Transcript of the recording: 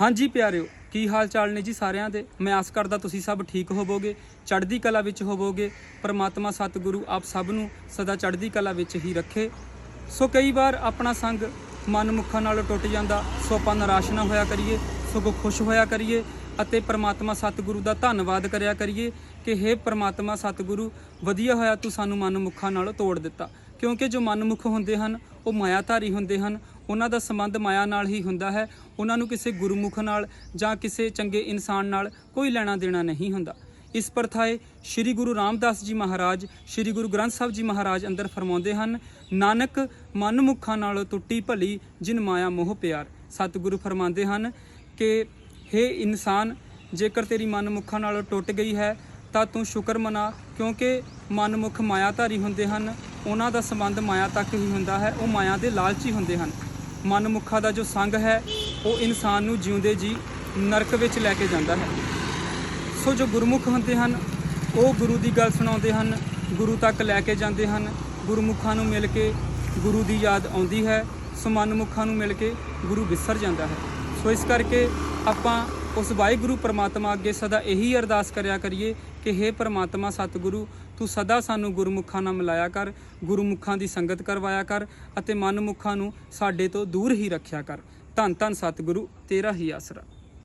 ਹਾਂਜੀ ਪਿਆਰਿਓ, ਕੀ ਹਾਲ ਚਾਲ ਨੇ ਜੀ ਸਾਰਿਆਂ ਦੇ? ਮੈਂ ਆਸ ਕਰਦਾ ਤੁਸੀਂ ਸਭ ਠੀਕ ਹੋਵੋਗੇ, ਚੜ੍ਹਦੀ ਕਲਾ ਵਿੱਚ ਹੋਵੋਗੇ, ਪਰਮਾਤਮਾ ਸਤਿਗੁਰੂ ਆਪ ਸਭ ਨੂੰ ਸਦਾ ਚੜ੍ਹਦੀ ਕਲਾ ਵਿੱਚ ਹੀ ਰੱਖੇ। ਸੋ ਕਈ ਵਾਰ ਆਪਣਾ ਸੰਗ ਮਨ ਮੁੱਖਾਂ ਨਾਲੋਂ ਟੁੱਟ ਜਾਂਦਾ, ਸੋ ਆਪਾਂ ਨਿਰਾਸ਼ ਨਾ ਹੋਇਆ ਕਰੀਏ, ਸਗੋਂ ਖੁਸ਼ ਹੋਇਆ ਕਰੀਏ ਅਤੇ ਪਰਮਾਤਮਾ ਸਤਿਗੁਰੂ ਦਾ ਧੰਨਵਾਦ ਕਰਿਆ ਕਰੀਏ ਕਿ हे ਪਰਮਾਤਮਾ ਸਤਿਗੁਰੂ, ਵਧੀਆ ਹੋਇਆ ਤੂੰ ਸਾਨੂੰ ਮਨ ਮੁੱਖਾਂ ਨਾਲੋਂ ਤੋੜ ਦਿੱਤਾ। ਕਿਉਂਕਿ ਜੋ ਮਨਮੁੱਖ ਹੁੰਦੇ ਹਨ, ਉਹ ਮਾਇਆਧਾਰੀ ਹੁੰਦੇ ਹਨ ਉਹਨਾਂ ਦਾ ਸੰਬੰਧ ਮਾਇਆ ਨਾਲ ਹੀ ਹੁੰਦਾ ਹੈ, ਉਹਨਾਂ ਨੂੰ ਕਿਸੇ ਗੁਰਮੁਖ ਨਾਲ ਜਾਂ ਕਿਸੇ ਚੰਗੇ ਇਨਸਾਨ ਨਾਲ ਕੋਈ ਲੈਣਾ ਦੇਣਾ ਨਹੀਂ ਹੁੰਦਾ। ਇਸ ਪ੍ਰਥਾਏ ਸ੍ਰੀ ਗੁਰੂ ਰਾਮਦਾਸ ਜੀ ਮਹਾਰਾਜ, ਸ੍ਰੀ ਗੁਰੂ ਗ੍ਰੰਥ ਸਾਹਿਬ ਜੀ ਮਹਾਰਾਜ ਅੰਦਰ ਫਰਮਾਉਂਦੇ ਹਨ, ਨਾਨਕ ਮਨ ਮਨਮੁਖਾਂ ਨਾਲ ਟੁੱਟੀ ਭਲੀ ਜਿਨ ਮਾਇਆ ਮੋਹ ਪਿਆਰ। ਸਤਿਗੁਰੂ ਫਰਮਾਉਂਦੇ ਹਨ ਕਿ हे ਇਨਸਾਨ, ਜੇਕਰ ਤੇਰੀ ਮਨਮੁਖਾਂ ਨਾਲ ਟੁੱਟ ਗਈ ਹੈ, ਤਾਂ ਤੂੰ ਸ਼ੁਕਰ ਮਨਾ, ਕਿਉਂਕਿ ਮਨਮੁਖ ਮਾਇਆਧਾਰੀ ਹੁੰਦੇ ਹਨ, ਉਹਨਾਂ ਦਾ ਸੰਬੰਧ ਮਾਇਆ ਤੱਕ ਹੀ ਹੁੰਦਾ ਹੈ, ਉਹ ਮਾਇਆ ਦੇ ਲਾਲਚੀ ਹੁੰਦੇ ਹਨ। ਮਨਮੁਖਾਂ ਦਾ ਜੋ ਸੰਗ ਹੈ, ਉਹ ਇਨਸਾਨ ਨੂੰ ਜਿਉਂਦੇ ਜੀ ਨਰਕ ਵਿੱਚ ਲੈ ਕੇ ਜਾਂਦਾ ਹੈ। ਸੋ ਜੋ ਗੁਰਮੁਖ ਹੁੰਦੇ ਹਨ, ਉਹ ਗੁਰੂ ਦੀ ਗੱਲ ਸੁਣਾਉਂਦੇ ਹਨ, ਗੁਰੂ ਤੱਕ ਲੈ ਕੇ ਜਾਂਦੇ ਹਨ। ਗੁਰਮੁਖਾਂ ਨੂੰ ਮਿਲ ਕੇ ਗੁਰੂ ਦੀ ਯਾਦ ਆਉਂਦੀ ਹੈ, ਸੋ ਮਨਮੁਖਾਂ ਨੂੰ ਮਿਲ ਕੇ ਗੁਰੂ ਵਿਸਰ ਜਾਂਦਾ ਹੈ। ਸੋ ਇਸ ਕਰਕੇ ਆਪਾਂ ਉਸ ਵਾਹਿਗੁਰੂ ਪਰਮਾਤਮਾ ਅੱਗੇ ਸਦਾ ਇਹੀ ਅਰਦਾਸ ਕਰਿਆ ਕਰੀਏ ਕਿ हे ਪ੍ਰਮਾਤਮਾ ਸਤਿਗੁਰੂ, ਤੂੰ ਸਦਾ ਸਾਨੂੰ ਗੁਰਮੁਖਾਂ ਨਾਲ ਮਿਲਾਇਆ ਕਰ, ਗੁਰਮੁਖਾਂ ਦੀ ਸੰਗਤ ਕਰਵਾਇਆ ਕਰ ਅਤੇ ਮਨਮੁਖਾਂ ਨੂੰ ਸਾਡੇ ਤੋਂ ਦੂਰ ਹੀ ਰੱਖਿਆ ਕਰ। ਧੰਨ ਧੰਨ ਸਤਿਗੁਰੂ, ਤੇਰਾ ਹੀ ਆਸਰਾ।